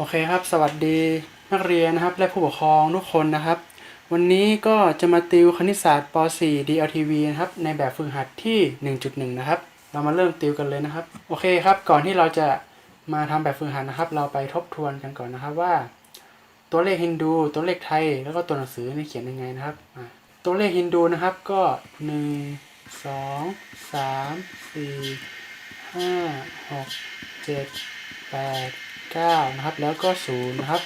โอเคครับ สวัสดีนักเรียนนะครับ และผู้ปกครองทุกคนนะครับ วันนี้ก็จะมาติวคณิตศาสตร์ป .4 DLTV นะครับ ในแบบฝึกหัดที่ 1.1 นะครับ เรามาเริ่มติวกันเลยนะครับ โอเคครับ ก่อนที่เราจะมาทำแบบฝึกหัดนะครับ เราไปทบทวนกันก่อนนะครับว่า ตัวเลขฮินดู ตัวเลขไทย แล้วก็ตัวหนังสือเนี่เขียนยังไงนะครับ ตัวเลขฮินดูนะครับก็ 1 2 3 4 5 6 7 8 9นะครับ แล้วก็0นะครับ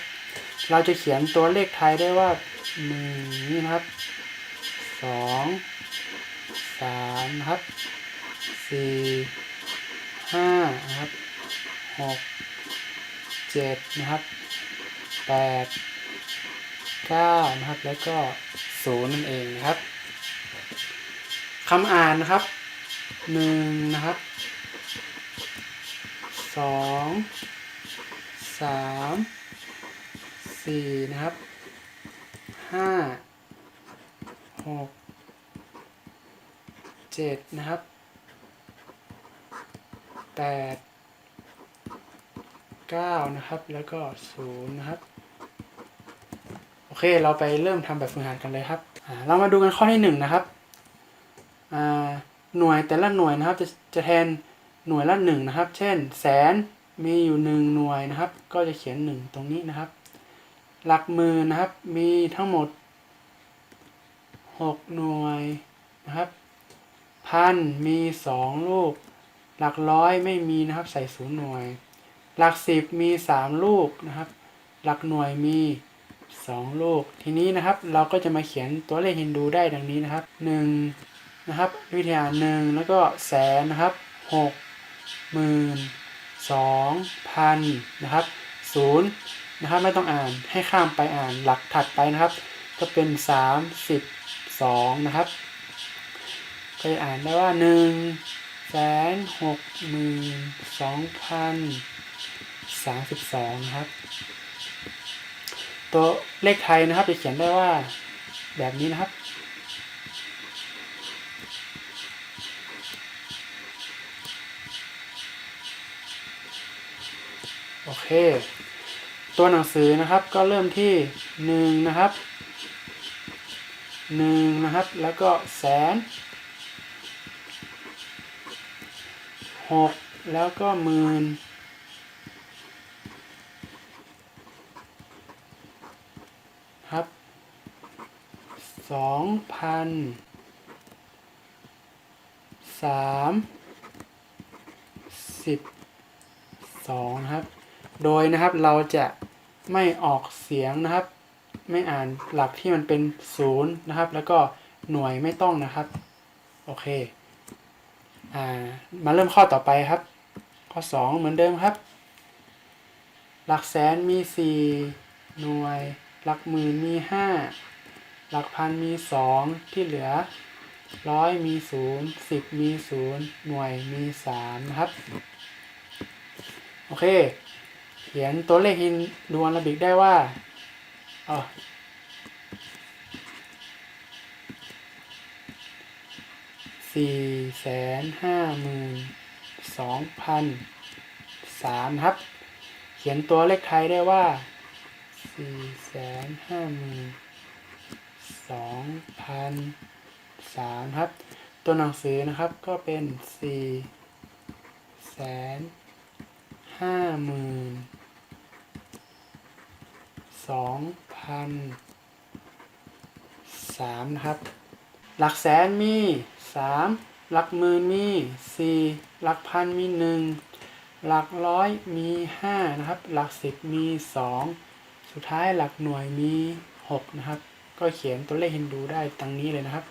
เราจะเขียนตัวเลขไทยได้ว่า1นี่นะครับ 2 3นะครับ 4 5นะครับ 6 7 นะครับ 8 9 นะครับ แล้วก็ 0 นั่นเองนะครับคำอ่านนะครับ 1 นะครับ 2 สามสี่นะครับห้าหกเจ็ดนะครับแปดเก้านะครับ แล้วก็ศูนย์นะครับ โอเค เราไปเริ่มทำแบบฝึกหัดกันเลยครับ เรามาดูกันข้อที่หนึ่งนะครับหน่วยแต่ละหน่วยนะครับจะจะแทนหน่วยละหนึ่งนะครับ เช่น แสน มีอยู่หนึ่งหน่วยนะครับ ก็จะเขียนหนึ่งตรงนี้นะครับ หลักหมื่นนะครับ มีทั้งหมดหกหน่วยนะครับ พันมีสองลูก หลักร้อยไม่มีนะครับใส่ศูนย์หน่วย หลักสิบมีสามลูกนะครับ หลักหน่วยมีสองลูก ทีนี้นะครับเราก็จะมาเขียนตัวเลขฮินดูได้ดังนี้นะครับหนึ่งนะครับวิทยาหนึ่งแล้วก็แสนนะครับหกหมื่น สองพันนะครับศูนย์นะครับไม่ต้องอ่านให้ข้ามไปอ่านหลักถัดไปนะครับ ก็เป็นสามสิบสองนะครับก็จะอ่านได้ว่าหนึ่งแสนหกหมื่นสองพันสามสิบสองครับ ตัวเลขไทยนะครับจะเขียนได้ว่าแบบนี้นะครับ โอเค ตัวหนังสือนะครับก็เริ่มที่หนึ่งนะครับหนึ่งนะครับแล้วก็แสนหกแล้วก็หมื่นครับสองพันสามสิบสองนะครับ โดยนะครับเราจะไม่ออกเสียงนะครับ ไม่อ่านหลักที่มันเป็นศูนย์นะครับ แล้วก็หน่วยไม่ต้องนะครับ โอเคอ่ามาเริ่มข้อต่อไปครับ ข้อ 2 เหมือนเดิมครับ หลักแสนมี 4 หน่วย หลักหมื่นมี 5 หลักพันมี 2 ที่เหลือร้อยมี0 10มี0หน่วยมี3นะครับ โอเค เขียนตัวเลขฮินดูอาราบิกได้ว่าออสี่แสนห้าหมื่นสองพันสามครับ เขียนตัวเลขไทยได้ว่าสี่แสนห้าหมื่นสองพันสามครับ ตัวหนังสือนะครับก็เป็นสี่แสน ห้าหมื่นสองพันสามนะครับ หลักแสนมีสามหลักหมื่นมีสี่หลักพันมีหนึ่งหลักร้อยมีห้านะครับ หลักสิบมีสองสุดท้ายหลักหน่วยมีหกนะครับ ก็เขียนตัวเลขฮินดูได้ตังนี้เลยนะครับ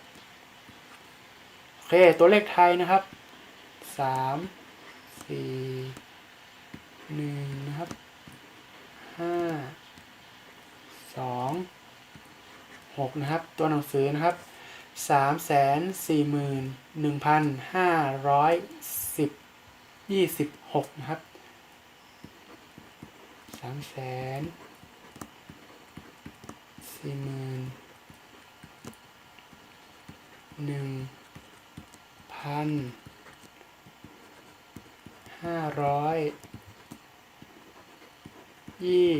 โอเคตัวเลขไทยนะครับสามสี่ หนึ่งนะครับห้าสองหกนะครับ ตัวหนังสือนะครับสามแสนสี่หมื่นหนึ่งพันห้าร้อยสิบยี่สิบหกนะครับสามแสนสี่หมื่นหนึ่งพันห้าร้อย ยี่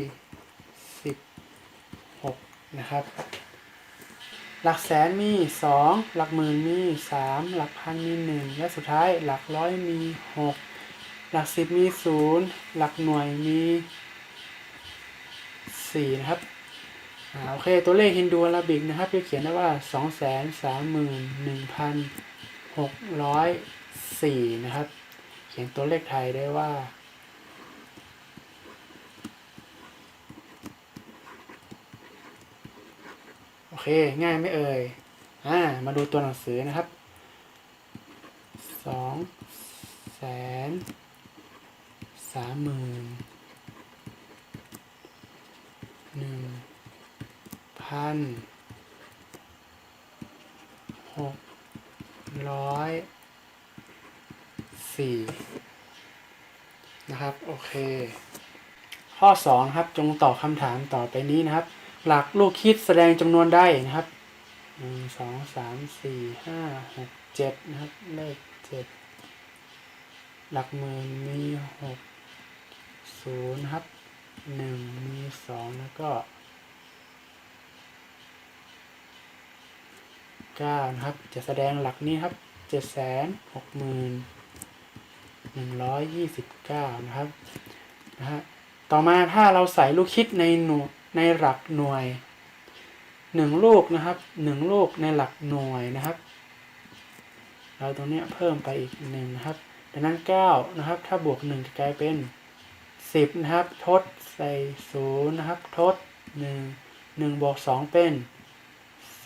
สิบหกนะครับ หลักแสนมีสองหลักหมื่นมีสามหลักพันมีหนึ่งและสุดท้ายหลักร้อยมีหกหลักสิบมีศูนย์หลักหน่วยมีสี่นะครับอโอเค ตัวเลขฮินดูอาราบิกนะครับจะเขียนได้ว่าสองแสนสามหมื่นหนึ่งพันหกร้อยสี่นะครับ เขียนตัวเลขไทยได้ว่า เคง่ายไม่เอ่ยอ่ามาดูตัวหนังสือนะครับสองแสนสามหมื่นหนึ่งพันหกร้อยสี่นะครับ โอเค ข้อสองครับจงตอบคำถามต่อไปนี้นะครับ หลักลูกคิดแสดงจำนวนได้นะครับหนึ่งสองสามสี่ห้าหกเจ็ดนะครับ เลขเจ็ดหลักหมื่นมีหกศูนย์ครับหนึ่งมีสองแล้วก็เก้านะครับ จะแสดงหลักนี้ครับเจ็ดแสนหกหมื่นหนึ่งร้อยยี่สิบเก้านะครับนะฮะต่อมาถ้าเราใส่ลูกคิดในหน่วย ในหลักหน่วยหนึ่งลูกนะครับหนึ่งลูกในหลักหน่วยนะครับ เราตรงนี้เพิ่มไปอีกหนึ่งนะครับดังนั้นเก้านะครับ ถ้าบวกหนึ่งจะกลายเป็นสิบนะครับ ทดใส่ศูนย์นะครับ ทดหนึ่งหนึ่งบวกสองเป็น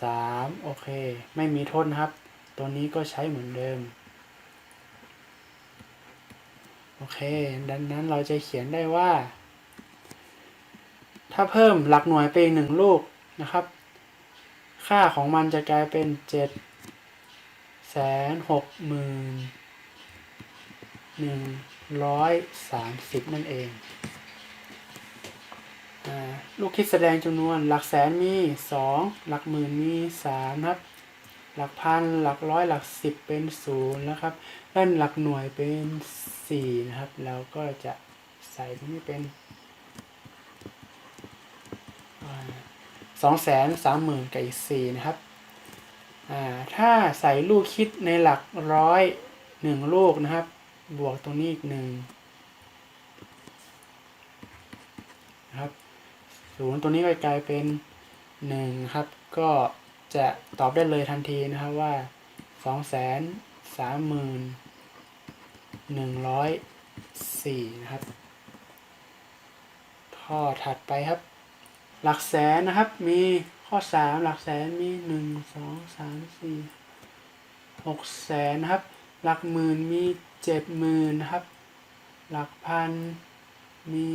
สามโอเค ไม่มีทดนะครับ ตัวนี้ก็ใช้เหมือนเดิม โอเค ดังนั้นเราจะเขียนได้ว่า ถ้าเพิ่มหลักหน่วยไปอีกหนึ่งลูกนะครับ ค่าของมันจะกลายเป็นเจ็ดแสนหกหมื่นหนึ่งร้อยสามสิบนั่นเองลูกคิดแสดงจำนวนหลักแสนมีสองหลักหมื่นมีสามครับหลักพันหลักร้อยหลักสิบเป็นศูนย์นะครับด้านหลักหน่วยเป็นสี่นะครับ เราก็จะใส่ตรงนี้เป็น สองแสนสามหมื่นกับอีกสี่นะครับ อ่า ถ้าใส่ลูกคิดในหลักร้อยหนึ่งลูกนะครับ บวกตรงนี้อีกหนึ่งนะครับศูนย์ตัวนี้ก็กลายเป็นหนึ่งครับ ก็จะตอบได้เลยทันทีนะครับว่าสองแสนสามหมื่นหนึ่งร้อยสี่นะครับ ข้อถัดไปครับ หลักแสนนะครับ มีข้อสามหลักแสนมีหนึ่งสองสามสี่หกแสนนะครับ หลักหมื่นมีเจ็ดหมื่นนะครับ หลักพันมี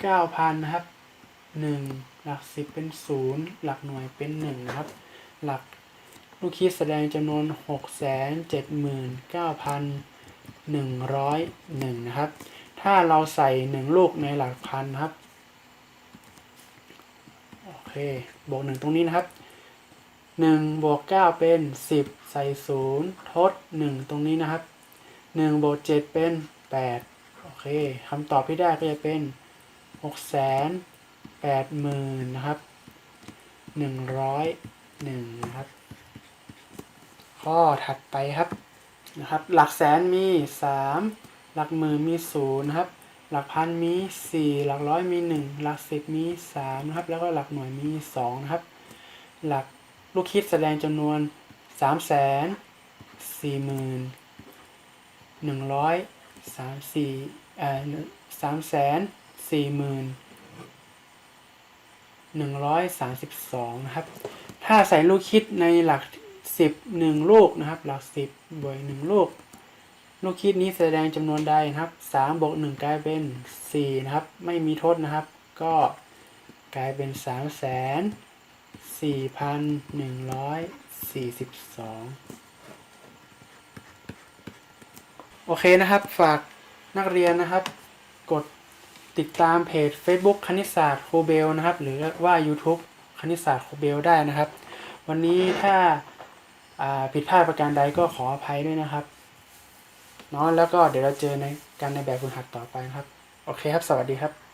เก้าพันนะครับหนึ่งหลักสิบเป็นศูนย์หลักหน่วยเป็นหนึ่งนะครับ หลักลูกคิดแสดงจำนวนหกแสนเจ็ดหมื่นเก้าพันหนึ่งร้อยหนึ่งนะครับ ถ้าเราใส่หนึ่งลูกในหลักพันครับ โอเค บวกหนึ่งตรงนี้นะครับหนึ่งบวกเก้าเป็นสิบใส่ศูนย์ทดหนึ่งตรงนี้นะครับหนึ่งบวกเจ็ดเป็นแปดโอเคคำตอบที่ได้ก็จะเป็นหกแสนแปดหมื่นนะครับหนึ่งร้อยหนึ่งนะครับข้อถัดไปครับนะครับ หลักแสนมีสาม หลักหมื่นมีศูนย์นะครับ หลักพันมีสี่หลักร้อยมีหนึ่งหลักสิบมีสามนะครับ แล้วก็หลักหน่วยมีสองนะครับ หลักลูกคิดแสดงจำนวนสามแสนสี่หมื่นหนึ่งร้อยสามสี่เอ่อสามแสนสี่หมื่นหนึ่งร้อยสามสิบสองนะครับ ถ้าใส่ลูกคิดในหลักสิบหนึ่งลูกนะครับ หลักสิบบวกหนึ่งลูก ลูกคิดนี้แสดงจำนวนใดนะครับสามบวกหนึ่งกลายเป็นสี่นะครับ ไม่มีทดนะครับ ก็กลายเป็นสามแสนสี่พันหนึ่งร้อยสี่สิบสองโอเคนะครับ ฝากนักเรียนนะครับ กดติดตามเพจ Facebook คณิตศาสตร์ครูเบลนะครับ หรือว่า YouTube คณิตศาสตร์ครูเบลได้นะครับ วันนี้ถ้าผิดพลาดประการใดก็ขออภัยด้วยนะครับ เนาะแล้วก็เดี๋ยวเราเจอในการในแบบฝึกหัดต่อไปครับ โอเคครับ สวัสดีครับ